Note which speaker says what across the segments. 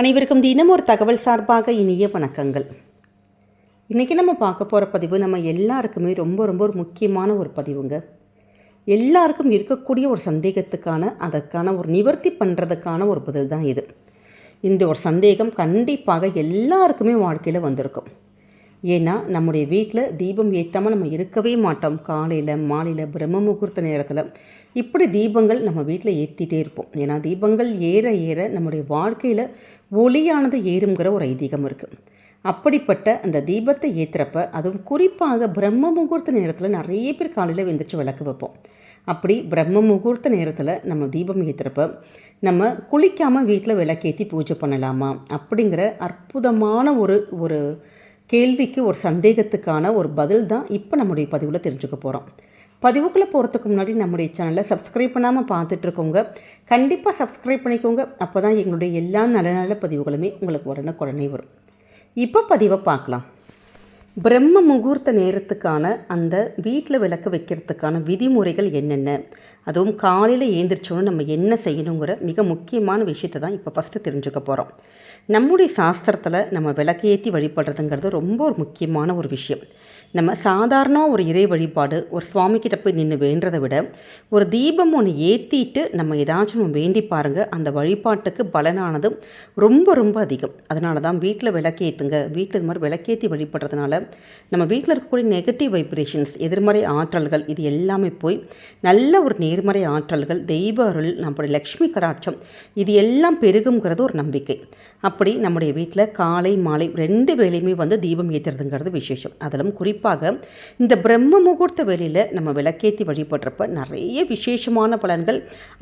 Speaker 1: அனைவருக்கும் தினம் ஒரு தகவல் சார்பாக இனிய வணக்கங்கள். இன்றைக்கி நம்ம பார்க்க போகிற பதிவு நம்ம எல்லாருக்குமே ரொம்ப ரொம்ப ஒரு முக்கியமான ஒரு பதிவுங்க. எல்லாருக்கும் இருக்கக்கூடிய ஒரு சந்தேகத்துக்கான அதற்கான ஒரு நிவர்த்தி பண்ணுறதுக்கான ஒரு பதில் தான் இது. இந்த ஒரு சந்தேகம் கண்டிப்பாக எல்லாருக்குமே வாழ்க்கையில் வந்திருக்கும். ஏன்னா நம்முடைய வீட்டில் தீபம் ஏற்றாமல் நம்ம இருக்கவே மாட்டோம். காலையில் மாலையில் பிரம்ம முகூர்த்த நேரத்தில். இப்படி தீபங்கள் நம்ம வீட்டில் ஏற்றிட்டே இருப்போம். ஏன்னா தீபங்கள் ஏற ஏற நம்முடைய வாழ்க்கையில் ஒளியானது ஏறுங்கிற ஒரு ஐதீகம் இருக்குது அப்படிப்பட்ட அந்த தீபத்தை ஏற்றுறப்ப அதுவும் குறிப்பாக பிரம்ம முகூர்த்த நேரத்தில் நிறைய பேர் காலையில் வெந்துச்சு விளக்கு வைப்போம். அப்படி பிரம்ம முகூர்த்த நேரத்தில் நம்ம தீபம் ஏற்றுறப்ப நம்ம குளிக்காமல் வீட்டில் விளக்கேற்றி பூஜை பண்ணலாமா? அப்படிங்கிற அற்புதமான ஒரு ஒரு கேள்விக்கு ஒரு சந்தேகத்துக்கான ஒரு பதில் தான் இப்போ நம்முடைய பதிவில் தெரிஞ்சுக்க போகிறோம். பதிவுக்குள்ளே போகிறதுக்கு முன்னாடி நம்முடைய சேனலை சப்ஸ்கிரைப் பண்ணாமல் பார்த்துட்ருக்கோங்க. கண்டிப்பாக சப்ஸ்கிரைப் பண்ணிக்கோங்க. அப்போ தான் எங்களுடைய எல்லா நல்ல நல்ல பதிவுகளுமே உங்களுக்கு உடனுக்குடனே வரும். இப்போ பதிவை பார்க்கலாம். பிரம்ம முகூர்த்த நேரத்துக்கான அந்த வீட்டில் விளக்கு வைக்கிறதுக்கான விதிமுறைகள் என்னென்ன? அதுவும் காலையில் ஏந்திரிச்சோன்னு நம்ம என்ன செய்யணுங்கிற மிக முக்கியமான விஷயத்தை தான் இப்போ ஃபஸ்ட்டு தெரிஞ்சுக்க போகிறோம் நம்முடைய சாஸ்திரத்தில் நம்ம விளக்கேற்றி வழிபடுறதுங்கிறது ரொம்ப ஒரு முக்கியமான ஒரு விஷயம். நம்ம சாதாரண ஒரு இறை வழிபாடு ஒரு சுவாமிக்கிட்ட போய் நின்று வேண்டுறதை விட ஒரு தீபம் ஒன்று ஏற்றிட்டு நம்ம ஏதாச்சும் வேண்டி பாருங்கள் அந்த வழிபாட்டுக்கு பலனானது ரொம்ப ரொம்ப அதிகம். அதனால தான் வீட்டில் விளக்கேற்றுங்க வீட்டில் இது மாதிரி விளக்கேற்றி வழிபடுறதுனால நம்ம வீட்டில் இருக்கக்கூடிய நெகட்டிவ் வைப்ரேஷன்ஸ் எதிர்மறை ஆற்றல்கள் இது எல்லாமே போய் நல்ல ஒரு நேர்மறை ஆற்றல்கள் தெய்வ அருள் நம்முடைய லக்ஷ்மி கடாட்சம் இது எல்லாம் பெருகுங்கிறது ஒரு நம்பிக்கை. அப்படி நம்முடைய வீட்டில் காலை மாலை ரெண்டு வேலையுமே வந்து தீபம் ஏற்றுறதுங்கிறது விசேஷம். அதிலும் குறிப்பாக இந்த பிரம்ம முகூர்த்த வேலையில் நம்ம விளக்கேற்றி வழிபடுறப்ப நிறைய விசேஷமான பலன்கள்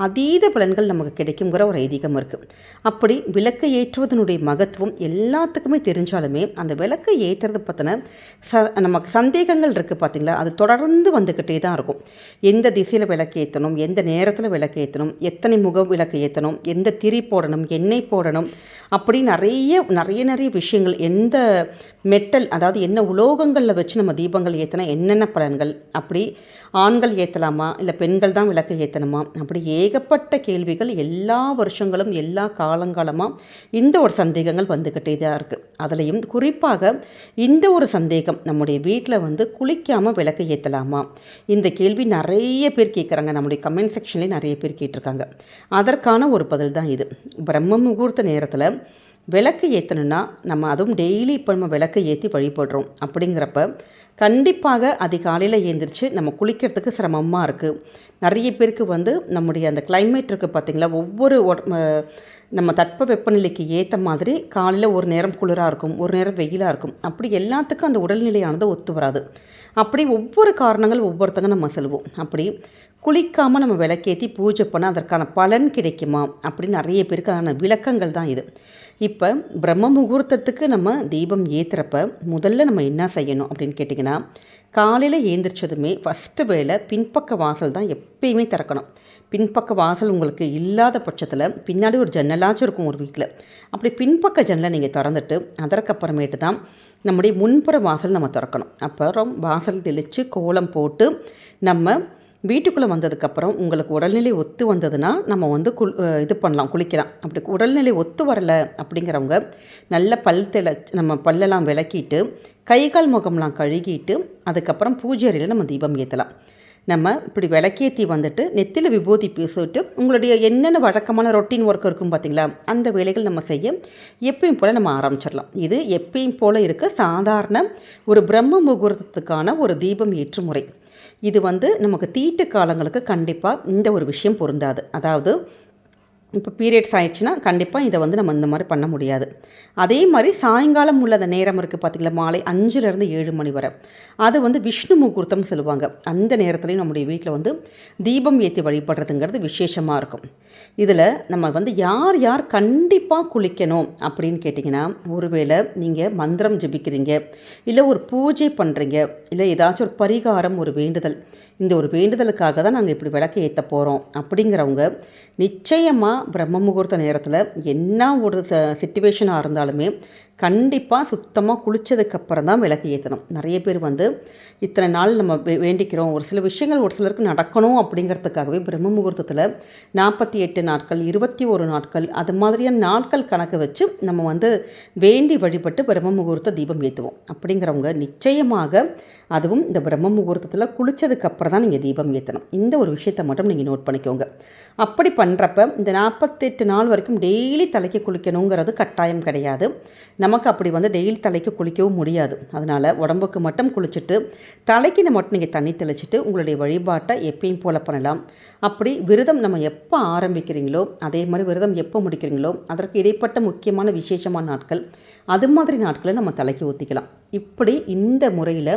Speaker 1: அதீத பலன்கள் நமக்கு கிடைக்குங்கிற ஒரு ஐதீகம் இருக்குது அப்படி விளக்கை ஏற்றுவதனுடைய மகத்துவம் எல்லாத்துக்குமே தெரிஞ்சாலுமே அந்த விளக்கை ஏற்றுறது பற்றின ச நமக்கு சந்தேகங்கள் இருக்குது பார்த்திங்களா அது தொடர்ந்து வந்துக்கிட்டே தான் இருக்கும். எந்த திசையில் விளக்கு ஏற்றணும் எந்த நேரத்தில் விளக்கு ஏற்றணும் எத்தனை முக விளக்கு ஏற்றணும் எந்த திரி போடணும் எண்ணெய் போடணும் அப்படி நிறைய நிறைய நிறைய விஷயங்கள் எந்த மெட்டல் அதாவது என்ன உலோகங்களில் வச்சு நம்ம தீபங்கள் ஏற்றினா என்னென்ன பலன்கள் அப்படி ஆண்கள் ஏற்றலாமா இல்லை பெண்கள் தான் விளக்கு ஏற்றணுமா அப்படி ஏகப்பட்ட கேள்விகள் எல்லா வருஷங்களும் எல்லா காலங்காலமாக இந்த ஒரு சந்தேகங்கள் வந்துக்கிட்டே தான் இருக்குது அதுலேயும் குறிப்பாக இந்த ஒரு சந்தேகம் நம்முடைய வீட்டில் வந்து குளிக்காமல் விளக்கு ஏற்றலாமா இந்த கேள்வி நிறைய பேர் கேட்குறாங்க நம்முடைய கமெண்ட் செக்ஷன்லேயே நிறைய பேர் கேட்டிருக்காங்க. அதற்கான ஒரு பதில் தான் இது. பிரம்ம முகூர்த்த நேரத்தில் விளக்கு ஏற்றணுன்னா நம்ம அதுவும் டெய்லி இப்போ நம்ம விளக்கு ஏற்றி வழிபடுறோம். அப்படிங்கிறப்ப கண்டிப்பாக அதிகாலையில் ஏந்திரிச்சு நம்ம குளிக்கிறதுக்கு சிரமமாக இருக்குது நிறைய பேருக்கு வந்து நம்முடைய அந்த கிளைமேட் இருக்குது பார்த்திங்களா ஒவ்வொரு நம்ம தட்ப வெப்பநிலைக்கு ஏற்ற மாதிரி காலையில் ஒரு நேரம் குளிராக இருக்கும் ஒரு நேரம் வெயிலாக இருக்கும். அப்படி எல்லாத்துக்கும் அந்த உடல்நிலையானது ஒத்து வராது. அப்படி ஒவ்வொரு காரணங்கள் ஒவ்வொருத்தங்க நம்ம செல்வோம் அப்படி குளிக்காமல் நம்ம விளக்கேற்றி பூஜை பண்ணால் அதற்கான பலன் கிடைக்குமா? அப்படின்னு நிறைய பேருக்கு ஆன விளக்கங்கள் தான் இது. இப்போ பிரம்ம முகூர்த்தத்துக்கு நம்ம தீபம் ஏற்றுறப்ப முதல்ல நம்ம என்ன செய்யணும் அப்படின்னு கேட்டிங்கன்னா காலையில் ஏந்திரிச்சதுமே ஃபஸ்ட்டு வேலை பின்பக்க வாசல் தான் எப்பயுமே திறக்கணும். பின்பக்க வாசல் உங்களுக்கு இல்லாத பட்சத்தில் பின்னாடி ஒரு ஜன்னலாச்சும் இருக்கும் ஒரு வீட்டில் அப்படி பின்பக்க ஜன்னலை நீங்கள் திறந்துட்டு அதற்கப்புறமேட்டு தான் நம்முடைய முன்புற வாசல் நம்ம திறக்கணும். அப்புறம் வாசல் தெளித்து கோலம் போட்டு நம்ம வீட்டுக்குள்ளே வந்ததுக்கப்புறம் உங்களுக்கு உடல்நிலை ஒத்து வந்ததுன்னா நம்ம வந்து குள் இது பண்ணலாம் குளிக்கலாம். அப்படி உடல்நிலை ஒத்து வரலை அப்படிங்கிறவங்க நல்ல பல் தெள நம்ம பல்லெல்லாம் விளக்கிட்டு கை கால் முகம்லாம் கழுகிட்டு அதுக்கப்புறம் பூஜை அறையில் நம்ம தீபம் ஏற்றலாம் நம்ம இப்படி விளக்கேற்றி வந்துட்டு நெத்தியில் விபூதி பூசிட்டு உங்களுடைய என்னென்ன வழக்கமான ரொட்டீன் ஒர்க் இருக்கும் பார்த்திங்களா? அந்த வேலைகள் நம்ம செய்ய எப்பயும் போல் நம்ம ஆரம்பிச்சிடலாம். இது எப்பயும் போல் இருக்க சாதாரண ஒரு பிரம்ம முகூர்த்தத்துக்கான ஒரு தீபம் ஏற்று முறை. இது வந்து நமக்கு தீட்டு காலங்களுக்கு கண்டிப்பாக இந்த ஒரு விஷயம் பொருந்தாது. அதாவது இப்போ பீரியட்ஸ் ஆயிடுச்சுன்னா கண்டிப்பாக இதை வந்து நம்ம இந்த மாதிரி பண்ண முடியாது. அதே மாதிரி சாயங்காலம் உள்ள அந்த நேரம் இருக்குது பார்த்திங்களா மாலை அஞ்சுலேருந்து ஏழு மணி வரை. அது வந்து விஷ்ணு முகூர்த்தம் சொல்லுவாங்க. அந்த நேரத்துலையும் நம்முடைய வீட்டில் வந்து தீபம் ஏற்றி வழிபடுறதுங்கிறது விசேஷமாக இருக்கும். இதில் நம்ம வந்து யார் யார் கண்டிப்பாக குளிக்கணும் அப்படின்னு கேட்டிங்கன்னா ஒருவேளை நீங்கள் மந்திரம் ஜபிக்கிறீங்க இல்லை ஒரு பூஜை பண்ணுறீங்க இல்லை ஏதாச்சும் ஒரு பரிகாரம் ஒரு வேண்டுதல் இந்த ஒரு வேண்டுதலுக்காக தான் நாங்கள் இப்படி விளக்கு ஏற்ற போகிறோம் அப்படிங்கிறவங்க நிச்சயமாக பிரம்ம முகூர்த்த நேரத்தில் என்ன ஒரு ச சுச்சுவேஷனாக இருந்தாலுமே கண்டிப்பாக சுத்தமாக குளித்ததுக்கப்புறம் தான் விளக்கு ஏற்றணும் நிறைய பேர் வந்து இத்தனை நாள் நம்ம வே- வேண்டிக்கிறோம். ஒரு சில விஷயங்கள் ஒரு சிலருக்கு நடக்கணும் அப்படிங்கிறதுக்காகவே பிரம்ம முகூர்த்தத்தில் நாற்பத்தி எட்டு நாட்கள் இருபத்தி ஒரு நாட்கள் அது மாதிரியான நாட்கள் கணக்கு வச்சு நம்ம வந்து வேண்டி வழிபட்டு பிரம்ம முகூர்த்த தீபம் ஏற்றுவோம் அப்படிங்கிறவங்க நிச்சயமாக அதுவும் இந்த பிரம்ம முகூர்த்தத்தில் குளித்ததுக்கப்புறம் தான் நீங்கள் தீபம் ஏற்றணும் இந்த ஒரு விஷயத்தை மட்டும் நீங்கள் நோட் பண்ணிக்கோங்க. அப்படி பண்ணுறப்ப இந்த நாற்பத்தெட்டு நாள் வரைக்கும் டெய்லி தலைக்கு குளிக்கணுங்கிறது கட்டாயம் கிடையாது. நமக்கு அப்படி வந்து டெய்லி தலைக்கு குளிக்கவும் முடியாது. அதனால் உடம்புக்கு மட்டும் குளிச்சுட்டு தலைக்கு மட்டும் நீங்கள் தண்ணி தெளிச்சிட்டு உங்களுடைய வழிபாட்டை எப்பயும் போல் பண்ணலாம். அப்படி விரதம் நம்ம எப்போ ஆரம்பிக்கிறீங்களோ அதே மாதிரி விரதம் எப்போ முடிக்கிறீங்களோ அதற்கு இடைப்பட்ட முக்கியமான விசேஷமான நாட்கள் அது மாதிரி நாட்களை நம்ம தலைக்கு ஊற்றிக்கலாம் இப்படி இந்த முறையில்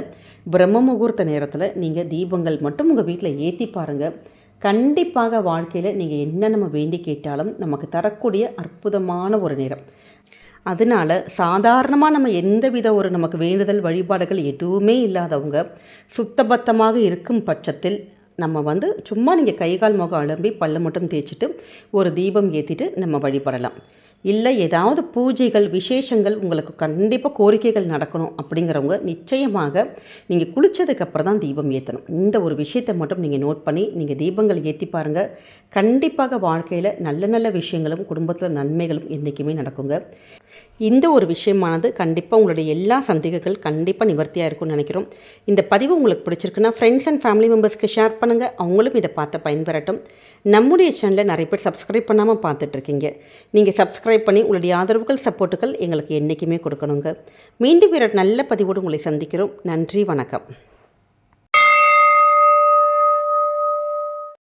Speaker 1: பிரம்ம முகூர்த்த நேரத்தில் நீங்கள் தீபங்கள் மட்டும் உங்கள் வீட்டில் ஏற்றி பாருங்கள் கண்டிப்பாக வாழ்க்கையில் நீங்கள் என்ன நம்ம வேண்டி கேட்டாலும் நமக்கு தரக்கூடிய அற்புதமான ஒரு நேரம். அதனால் சாதாரணமாக நம்ம எந்தவித ஒரு நமக்கு வேண்டுதல் வழிபாடுகள் எதுவுமே இல்லாதவங்க சுத்தபத்தமாக இருக்கும் பட்சத்தில் நம்ம வந்து சும்மா நீங்கள் கை கால் முகம் அலம்பி பல்ல மட்டும் தேய்ச்சிட்டு ஒரு தீபம் ஏற்றிட்டு நம்ம வழிபடலாம். இல்லை ஏதாவது பூஜைகள் விசேஷங்கள் உங்களுக்கு கண்டிப்பாக கோரிக்கைகள் நடக்கணும் அப்படிங்கிறவங்க நிச்சயமாக நீங்கள் குளித்ததுக்கப்புறம் தான் தீபம் ஏற்றணும் இந்த ஒரு விஷயத்தை மட்டும் நீங்கள் நோட் பண்ணி நீங்கள் தீபங்கள் ஏற்றி பாருங்கள் கண்டிப்பாக வாழ்க்கையில் நல்ல நல்ல விஷயங்களும் குடும்பத்தில் நன்மைகளும் என்றைக்குமே நடக்குங்க. இந்த ஒரு விஷயமானது கண்டிப்பாக உங்களுடைய எல்லா சந்தேகங்கள் கண்டிப்பாக நிவர்த்தியாக இருக்கும்னு நினைக்கிறோம். இந்த பதிவு உங்களுக்கு பிடிச்சிருக்குன்னா ஃப்ரெண்ட்ஸ் அண்ட் ஃபேமிலி மெம்பர்ஸ்க்கு ஷேர் பண்ணுங்கள் அவங்களும் இதை பார்த்து பயன்பெறட்டும். நம்முடைய சேனலை நிறைய பேர் சப்ஸ்கிரைப் பண்ணாமல் பார்த்துட்ருக்கீங்க நீங்கள் சப்ஸ்கிரைப் பண்ணி உங்களுடைய ஆதரவுகள் சப்போர்ட்டுகள் எங்களுக்கு என்றைக்குமே கொடுக்கணுங்க. மீண்டும் வேறு நல்ல பதிவோடு உங்களை சந்திக்கிறோம். நன்றி வணக்கம்.